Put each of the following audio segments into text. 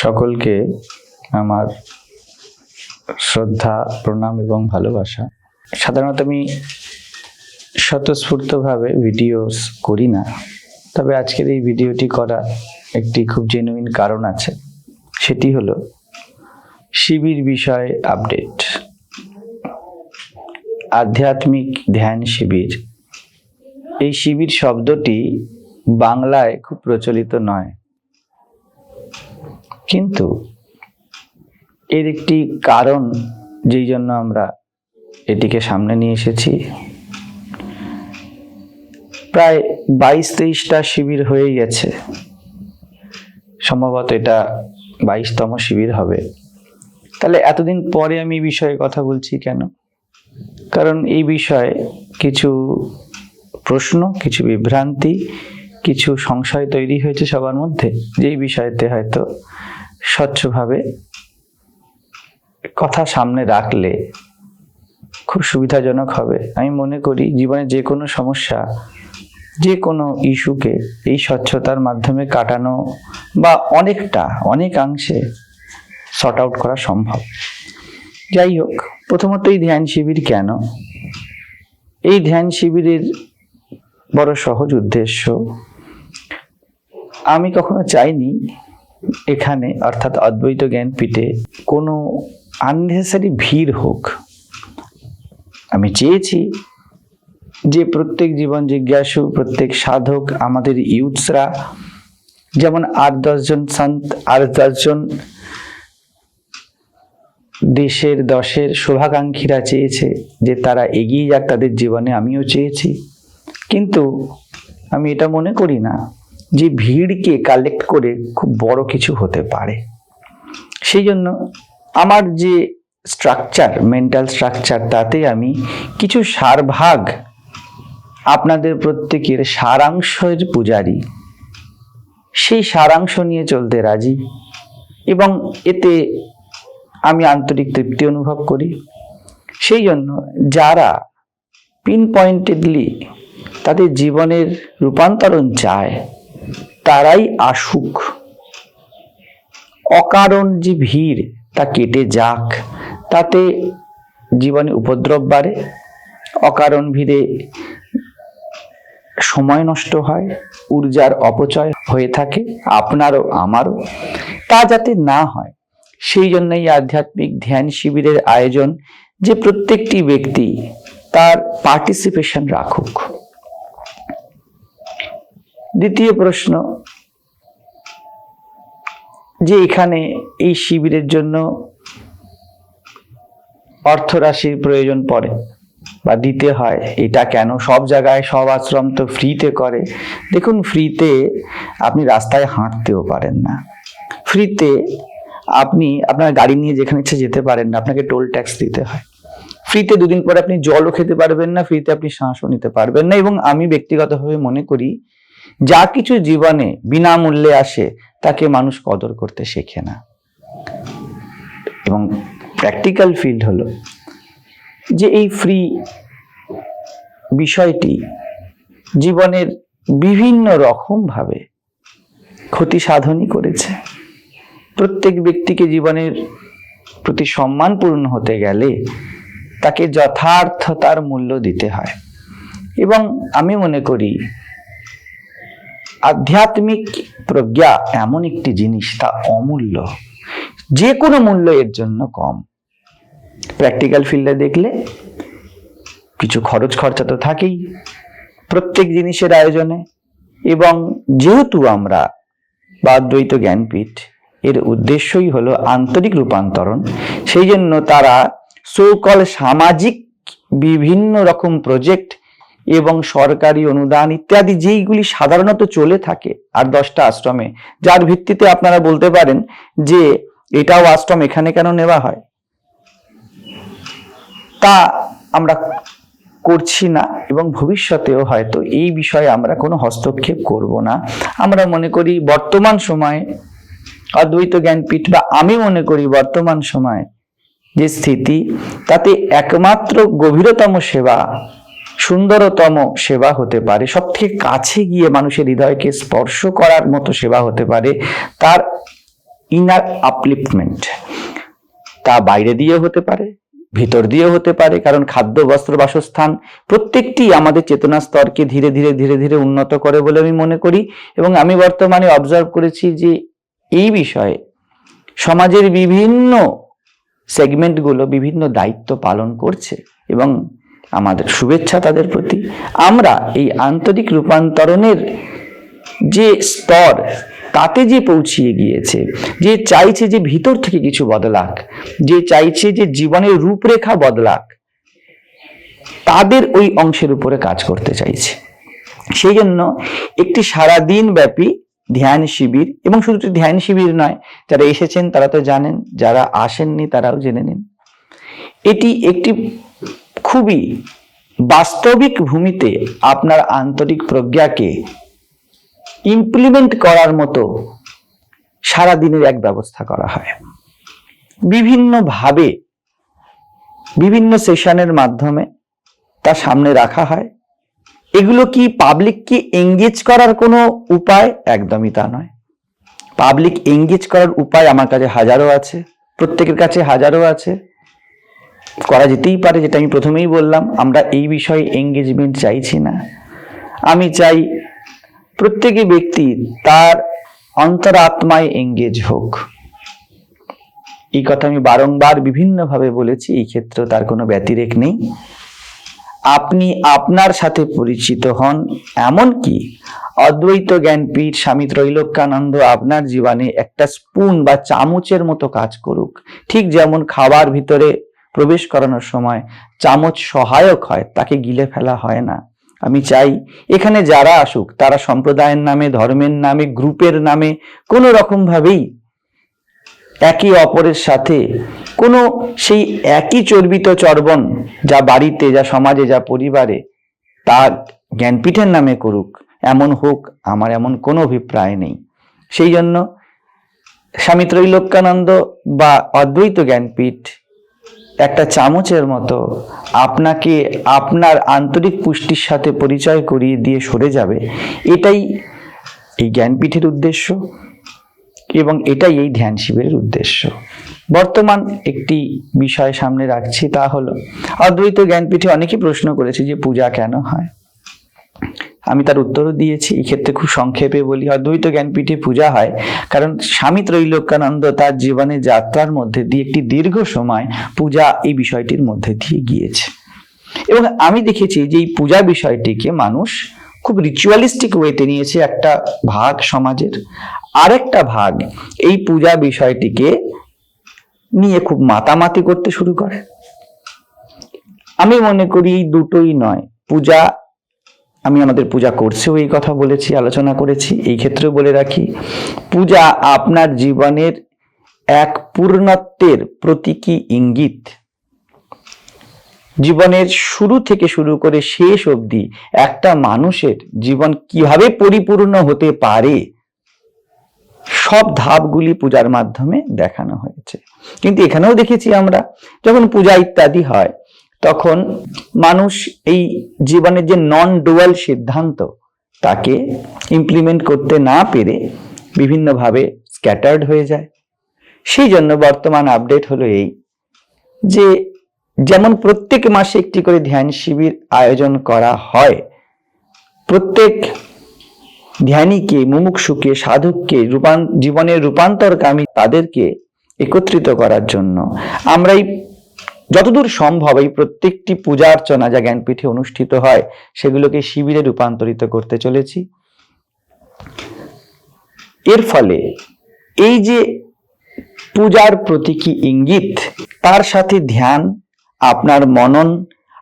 সকলকে আমার শ্রদ্ধা, প্রণাম এবং ভালোবাসা। সাধারণত আমি স্বতঃস্ফূর্তভাবে ভিডিওস করি না, তবে আজকের এই ভিডিওটি করা একটি খুব জেনুইন কারণ আছে। সেটি হলো, শিবির বিষয়ে আপডেট আধ্যাত্মিক ধ্যান শিবির। এই শিবির শব্দটি বাংলায় খুব প্রচলিত নয়। কিন্তু এর একটি কারণ যেই জন্য আমরা এটিকে সামনে নিয়ে এসেছি, প্রায় বাইশ তেইশটা শিবির হয়ে গেছে। সম্ভবত এটা বাইশতম শিবির হবে। তাহলে এতদিন পরে আমি এই বিষয়ে কথা বলছি কেন? কারণ এই বিষয়ে কিছু প্রশ্ন, কিছু বিভ্রান্তি, কিছু সংশয় তৈরি হয়েছে সবার মধ্যে, যেই বিষয়তে হয়তো স্বচ্ছভাবে কথা সামনে রাখলে খুব সুবিধাজনক হবে। আমি মনে করি জীবনে যে কোনো সমস্যা, যে কোনো ইস্যুকে এই স্বচ্ছতার মাধ্যমে কাটানো বা অনেকটা, অনেকাংশে শর্ট আউট করা সম্ভব। যাই হোক, প্রথমত এই ধ্যান শিবির কেন? এই ধ্যান শিবিরের বড় সহজ উদ্দেশ্য, আমি কখনো চাইনি এখানে অর্থাৎ অদ্বৈত জ্ঞানপীঠে কোনো আননেসেসারি ভিড় হোক, আমি চেয়েছি যে প্রত্যেক জীবন জিজ্ঞাসু, প্রত্যেক সাধক, আমাদের ইউথসরা যেমন আট দশজন সন্ত আর দশজন দেশের দশের শুভাকাঙ্ক্ষীরা চেয়েছে যে তারা এগিয়ে যাক, তাদের জীবনে আমিও চেয়েছি। কিন্তু আমি এটা মনে করি না। যে ভিড়কে কালেক্ট করে খুব বড় কিছু হতে পারে। সেই জন্য আমার যে স্ট্রাকচার মেন্টাল স্ট্রাকচার তাতে আমি কিছু সারভাগ আপনাদের প্রত্যেকের সারাংশের পূজারি। সেই সারাংশ নিয়ে চলতে রাজি এবং এতে আমি আন্তরিক তৃপ্তি অনুভব করি। সেই জন্য যারা পিন পয়েন্টেডলি তাদের জীবনের রূপান্তরণ চায় তারাই আসুক। অকারণ যে ভিড় তা কেটে যাক। তাতে জীবনে উপদ্রব বাড়ে। অকারণ ভিড়ে সময় নষ্ট হয়, ঊর্জার অপচয় হয়ে থাকে, আপনারও, আমারও। তা যাতে না হয়, সেই জন্যই আধ্যাত্মিক ধ্যান শিবিরের আয়োজন যে প্রত্যেকটি ব্যক্তি তার পার্টিসিপেশন রাখুক। দ্বিতীয় প্রশ্ন, যে এখানে এই শিবিরের জন্য অর্থরাশির প্রয়োজন পড়ে বা দিতে হয়, এটা কেন? সব জায়গায় সব আশ্রম তো ফ্রিতে করে। দেখুন, ফ্রিতে আপনি রাস্তায় হাঁটতেও পারেন না। ফ্রিতে আপনি আপনার গাড়ি নিয়ে যেখানে ইচ্ছে যেতে পারেন না, আপনাকে টোল ট্যাক্স দিতে হয়। ফ্রিতে দুদিন পরে আপনি জলও খেতে পারবেন না, ফ্রিতে আপনি শ্বাসও নিতে পারবেন না এবং আমি ব্যক্তিগতভাবে মনে করি যা কিছু জীবনে বিনামূল্যে আসে, তাকে মানুষ কদর করতে শেখে না। এবং প্র্যাকটিক্যাল ফিল্ড হলো যে এই ফ্রি বিষয়টি জীবনের বিভিন্ন রকমভাবে ক্ষতি সাধনই করেছে। প্রত্যেক ব্যক্তিকে জীবনের প্রতি সম্মানপূর্ণ হতে গেলে তাকে যথার্থতার মূল্য দিতে হয়। এবং আমি মনে করি আধ্যাত্মিক প্রজ্ঞা এমন একটি জিনিস তা অমূল্য। যে কোনো মূল্য এর জন্য কম। প্র্যাকটিক্যাল ফিল্ডে দেখলে কিছু খরচ খরচা তো থাকেই প্রত্যেক জিনিসের আয়োজনে এবং যেহেতু আমরা বা অদ্বৈত জ্ঞানপীঠ, এর উদ্দেশ্যই হলো আন্তরিক রূপান্তরণ, সেই জন্য তারা সৌকল সামাজিক বিভিন্ন রকম প্রজেক্ট এবং সরকারি অনুদান ইত্যাদি যেইগুলি সাধারণত চলে থাকে আর দশটা আশ্রমে, যার ভিত্তিতে আপনারা বলতে পারেন যে এটাও আশ্রম এখানে কেন নেওয়া হয়? তা আমরা করছি না এবং ভবিষ্যতেও হয়তো এই বিষয়ে আমরা কোনো হস্তক্ষেপ করব না। আমরা মনে করি বর্তমান সময়ে অদ্বৈত জ্ঞানপীঠ বা আমি মনে করি বর্তমান সময়ে যে স্থিতি, তাতে একমাত্র গভীরতম সেবা সুন্দরতম সেবা হতে পারে সব থেকে কাছে গিয়ে মানুষের হৃদয়কে স্পর্শ করার মতো সেবা হতে পারে, তার ইনার আপলিফটমেন্ট তা বাইরে দিয়ে হতে পারে, ভিতর দিয়েও হতে পারে, কারণ খাদ্য, বস্ত্র, বাসস্থান প্রত্যেকটি আমাদের চেতনা স্তরকে ধীরে ধীরে ধীরে ধীরে উন্নত করে বলে আমি মনে করি এবং আমি বর্তমানে অবজার্ভ করেছি যে এই বিষয়ে সমাজের বিভিন্ন সেগমেন্টগুলো বিভিন্ন দায়িত্ব পালন করছে এবং আমাদের শুভেচ্ছা তাদের প্রতি। আমরা এই আন্তরিক রূপান্তরণের যে স্তর, তাতে যে পৌঁছিয়ে গিয়েছে, যে চাইছে যে ভিতর থেকে কিছু বদলাক, যে চাইছে যে জীবনের রূপরেখা বদলাক, তাদের ওই অংশের উপরে কাজ করতে চাইছে। সেই জন্য একটি সারাদিন ব্যাপী ধ্যান শিবির, এবং শুধু ধ্যান শিবির নয়, যারা এসেছেন তারা তো জানেন, যারা আসেননি তারাও জেনে নিন। এটি একটি খুবই বাস্তবিক ভূমিতে আপনার আন্তরিক প্রজ্ঞাকে ইমপ্লিমেন্ট করার মতো সারা দিনের এক ব্যবস্থা করা হয়। বিভিন্নভাবে, বিভিন্ন সেশনের মাধ্যমে তা সামনে রাখা হয়। এগুলো কি পাবলিককে এঙ্গেজ করার কোনো উপায়? একদমই তা নয়। পাবলিক এঙ্গেজ করার উপায় আমার কাছে হাজারো আছে, প্রত্যেকের কাছে হাজারো আছে। করা যেতেই পারে, যেটা আমি প্রথমেই বললাম, আমরা এই বিষয়ে এঙ্গেজমেন্ট চাইছি না। আমি চাই প্রত্যেকে ব্যক্তি তার অন্তরাত্মায় এঙ্গেজ হোক। এই কথা আমি বারংবার বিভিন্নভাবে বলেছি, এই ক্ষেত্রে তার কোনো ব্যতিরেক নেই। আপনি আপনার সাথে পরিচিত হন এমন কি অদ্বৈত জ্ঞানপীঠ স্বামী ত্রৈলোক্যানন্দ আপনার জীবনে একটা স্পুন বা চামচের মতো কাজ করুক। ঠিক যেমন খাবার ভিতরে প্রবেশ করানোর সময় চামচ সহায়ক হয়, তাকে গিলে ফেলা হয় না। আমি চাই এখানে যারা আসুক, তারা সম্প্রদায়ের নামে, ধর্মের নামে, গ্রুপের নামে, কোনো রকম ভাবেই একে অপরের সাথে কোনো সেই একই চর্বিত চর্বণ যা বাড়িতে, যা সমাজে, যা পরিবারে তা জ্ঞানপীঠের নামে করুক, এমন হোক, আমার এমন কোনো অভিপ্রায় নেই। সেই জন্য স্বামী ত্রৈলোক্যানন্দ বা অদ্বৈত জ্ঞানপীঠ একটা চামচের মতো আপনাকে আপনার আন্তরিক পুষ্টির সাথে পরিচয় করিয়ে দিয়ে সরে যাবে। এটাই এই জ্ঞানপীঠের উদ্দেশ্য এবং এটাই এই ধ্যান শিবিরের উদ্দেশ্য। বর্তমান একটি বিষয় সামনে রাখছি তা হলো, অদ্বৈত জ্ঞানপীঠে অনেকে প্রশ্ন করেছে যে পূজা কেন হয়? আমি তার উত্তরও দিয়েছি, এই ক্ষেত্রে খুব সংক্ষেপে বলি। অদ্বৈত জ্ঞানপীঠে পূজা হয়, কারণ স্বামী ত্রৈলোক্যানন্দ তার জীবনের যাত্রার মধ্যে দিয়ে একটি দীর্ঘ সময় পূজা এই বিষয়টির মধ্যে দিয়ে গিয়েছে। এবং আমি দেখেছি যে এই পূজা বিষয়টিকে মানুষ খুব রিচুয়ালিস্টিক ওয়েতে নিয়েছে একটা ভাগ সমাজের। আরেকটা ভাগ এই পূজা বিষয়টিকে নিয়ে খুব মাতামাতি করতে শুরু করে। আমি মনে করি এই দুটোই নয়। পূজা আমি আমাদের পূজা করছেও এই কথা বলেছি, আলোচনা করেছি, এই ক্ষেত্রেও বলে রাখি, পূজা আপনার জীবনের এক পূর্ণত্বের প্রতীকী ইঙ্গিত। জীবনের শুরু থেকে শুরু করে শেষ অবধি একটা মানুষের জীবন কীভাবে পরিপূর্ণ হতে পারে, সব ধাপগুলি পূজার মাধ্যমে দেখানো হয়েছে। কিন্তু এখানেও দেখেছি আমরা, যখন পূজা ইত্যাদি হয় তখন মানুষ এই জীবনের যে নন ডুয়াল সিদ্ধান্ত, তাকে ইমপ্লিমেন্ট করতে না পেরে বিভিন্নভাবে স্ক্যাটার্ড হয়ে যায়। সেই জন্য বর্তমান আপডেট হলো এই যে, যেমন প্রত্যেক মাসে একটি করে ধ্যান শিবির আয়োজন করা হয়, প্রত্যেক ধ্যানীকে, মুমুক্ষুকে, সাধককে রূপান, জীবনের রূপান্তরকামী তাদেরকে একত্রিত করার জন্য। আমরা এই যতদূর সম্ভব এই প্রত্যেকটি পূজা অর্চনা যা জ্ঞানপীঠে অনুষ্ঠিত হয়, সেগুলোকে শিবিরে রূপান্তরিত করতে চলেছি। এর ফলে এই যে পূজার প্রতীকী ইঙ্গিত, তার সাথে ধ্যান, আপনার মনন,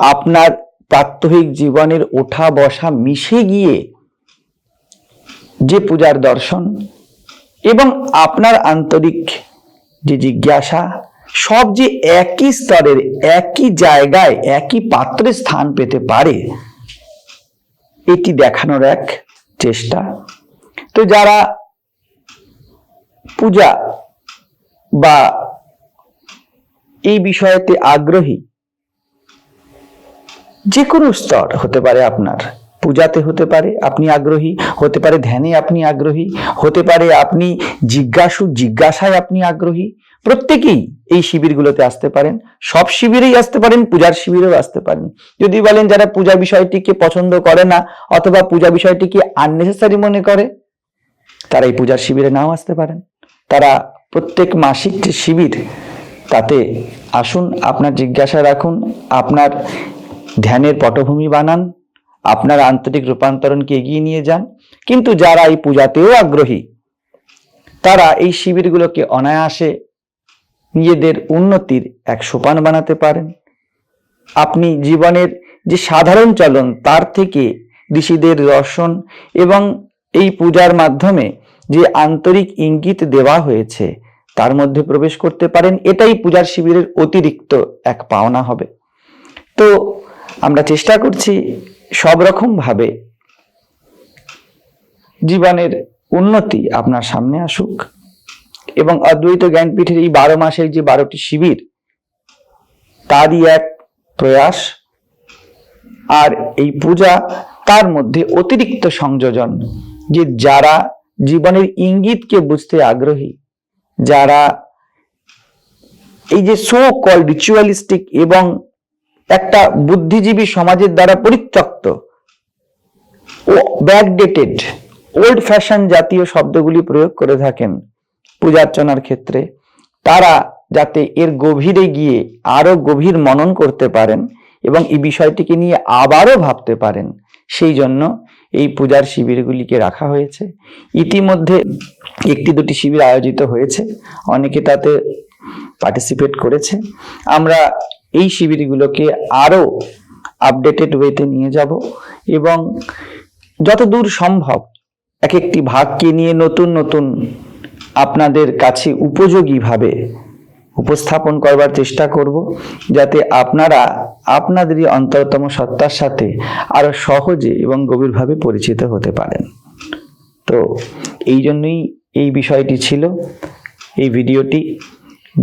আপনার প্রাত্যহিক জীবনের ওঠা বসা মিশে গিয়ে যে পূজার দর্শন এবং আপনার আন্তরিক যে জিজ্ঞাসা সব যে একই স্তরের, একই জায়গায়, একই পাত্রে স্থান পেতে পারে, এটি দেখানোর এক চেষ্টা। তো যারা পূজা বা এই বিষয়তে আগ্রহী, যে কোনো স্তর হতে পারে আপনার। পূজাতে হতে পারে, আপনি আগ্রহী, হতে পারে ধ্যানে আপনি আগ্রহী, হতে পারে আপনি জিজ্ঞাসু, জিজ্ঞাসায় আপনি আগ্রহী, প্রত্যেকেই এই শিবিরগুলোতে আসতে পারেন। সব শিবিরেই আসতে পারেন, পূজার শিবিরেও আসতে পারেন। যদি বলেন যারা পূজা বিষয়টিকে পছন্দ করে না, অথবা পূজা বিষয়টিকে আননেসেসারি মনে করে, তারা এই পূজার শিবিরে নাও আসতে পারেন। তারা প্রত্যেক মাসিক যে শিবির, তাতে আসুন, আপনার জিজ্ঞাসা রাখুন, আপনার ধ্যানের পটভূমি বানান আপনার আন্তরিক রূপান্তরণকে এগিয়ে নিয়ে যান? কিন্তু যারা এই পূজাতেও আগ্রহী, তারা এই শিবিরগুলোকে অনায়াসে নিজেদের উন্নতির এক সোপান বানাতে পারেন। আপনি জীবনের যে সাধারণ চলন, তার থেকে ঋষিদের দর্শন এবং এই পূজার মাধ্যমে যে আন্তরিক ইঙ্গিত দেওয়া হয়েছে, তার মধ্যে প্রবেশ করতে পারেন। এটাই পূজার শিবিরের অতিরিক্ত এক পাওনা হবে। তো আমরা চেষ্টা করছি সব রকম ভাবে জীবনের উন্নতি আপনার সামনে আসুক এবং অদ্বৈত জ্ঞানপীঠের এই বারো মাসের যে বারোটি শিবির, তারই এক প্রয়াস আর এই পূজা তার মধ্যে অতিরিক্ত সংযোজন যে যারা জীবনের ইঙ্গিতকে বুঝতে আগ্রহী, যারা এই যে সো কল রিচুয়ালিস্টিক এবং একটা বুদ্ধিজীবী সমাজের দ্বারা পরিত্যক্ত ও ব্যাকডেটেড ওল্ড ফ্যাশন জাতীয় শব্দগুলি প্রয়োগ করে থাকেন পূজার্চনার ক্ষেত্রে। তারা যাতে এর গভীরে গিয়ে আরও গভীর মনন করতে পারেন এবং এই বিষয়টিকে নিয়ে আবারও ভাবতে পারেন। সেই জন্য এই পূজার শিবিরগুলিকে রাখা হয়েছে। ইতিমধ্যে একটি দুটি শিবির আয়োজিত হয়েছে। অনেকে তাতে পার্টিসিপেট করেছে। আমরা এই শিবিরগুলোকে আরও আপডেটেড ওয়েতে নিয়ে যাব এবং যতদূর সম্ভব এক একটি ভাগকে নিয়ে নতুন নতুন আপনাদের কাছে উপযোগীভাবে উপস্থাপন করবার চেষ্টা করব যাতে আপনারা আপনাদেরই অন্তরতম সত্তার সাথে আরও সহজে এবং গভীরভাবে পরিচিত হতে পারেন। তো এই জন্যই এই বিষয়টি ছিল। এই ভিডিওটি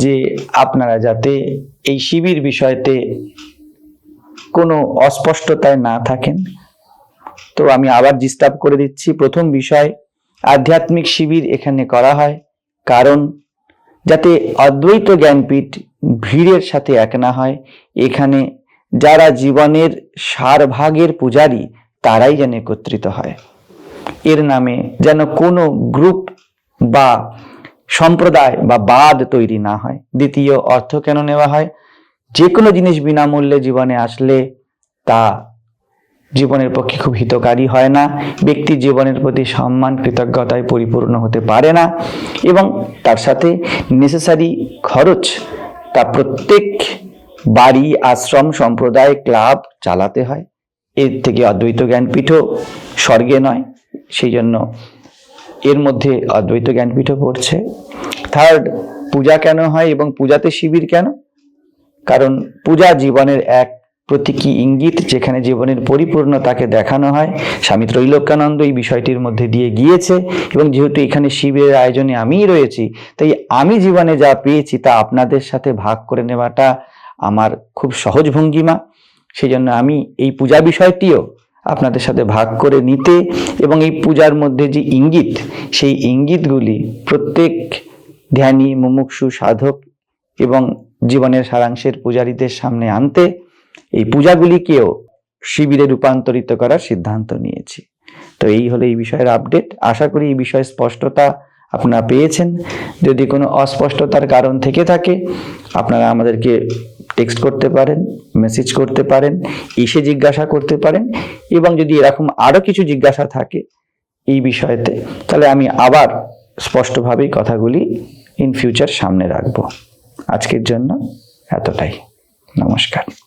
যে আপনারা যাতে এই শিবির বিষয়তে কোনো অস্পষ্টতায় না থাকেন। তো আমি আবার ডিস্টার্ব করে দিচ্ছি। প্রথম বিষয়, আধ্যাত্মিক শিবির এখানে করা হয় কারণ যাতে অদ্বৈত জ্ঞানপীঠ ভিড়ের সাথে এক না হয়, এখানে যারা জীবনের সার ভাগের পূজারী, তারাই যেন একত্রিত হয়। এর নামে যেন কোনো গ্রুপ বা সম্প্রদায় বা বাদ তৈরি না হয়। দ্বিতীয় অর্থ কেন নেওয়া হয়? যে কোনো জিনিস বিনামূল্যে জীবনে আসলে তা জীবনের পক্ষে খুব হিতকারী হয় না। ব্যক্তি জীবনের প্রতি সম্মান, কৃতজ্ঞতায় পরিপূর্ণ হতে পারে না এবং তার সাথে নেসেসারি খরচ তা প্রত্যেক বাড়ি, আশ্রম, সম্প্রদায়, ক্লাব চালাতে হয়। এর থেকে অদ্বৈত জ্ঞানপীঠও স্বর্গে নয়। সেই জন্য এর মধ্যে অদ্বৈত জ্ঞানপীঠও পড়ছে। থার্ড পূজা কেন হয় এবং পূজাতে শিবির কেন? কারণ পূজা জীবনের এক প্রতীকী ইঙ্গিত, যেখানে জীবনের পরিপূর্ণতাকে দেখানো হয়। স্বামী ত্রৈলোক্যানন্দ এই বিষয়টির মধ্যে দিয়ে গিয়েছে এবং যেহেতু এখানে শিবিরের আয়োজনে আমিই রয়েছি, তাই আমি জীবনে যা পেয়েছি তা আপনাদের সাথে ভাগ করে নেওয়াটা আমার খুব সহজ ভঙ্গিমা। সেই জন্য আমি এই পূজা বিষয়টিও আপনাদের সাথে ভাগ করে নিতে এবং এই পূজার মধ্যে যে ইঙ্গিত, সেই ইঙ্গিতগুলি প্রত্যেক ধ্যানী, মুমুক্ষু, সাধক এবং জীবনের সারাংশের পূজারীদের সামনে আনতে এই পূজাগুলিকেও শিবিরে রূপান্তরিত করার সিদ্ধান্ত নিয়েছি। তো এই হলো এই বিষয়ের আপডেট। আশা করি এই বিষয়ে স্পষ্টতা আপনারা পেয়েছেন। যদি কোনো অস্পষ্টতার কারণ থেকে থাকে, আপনারা আমাদেরকে টেক্সট করতে পারেন মেসেজ করতে পারেন, এসে জিজ্ঞাসা করতে পারেন এবং যদি এরকম আরও কিছু জিজ্ঞাসা থাকে এই বিষয়েতে, তাহলে আমি আবার স্পষ্টভাবেই কথাগুলি ইন ফিউচার সামনে রাখব। আজকের জন্য এতটাই। নমস্কার।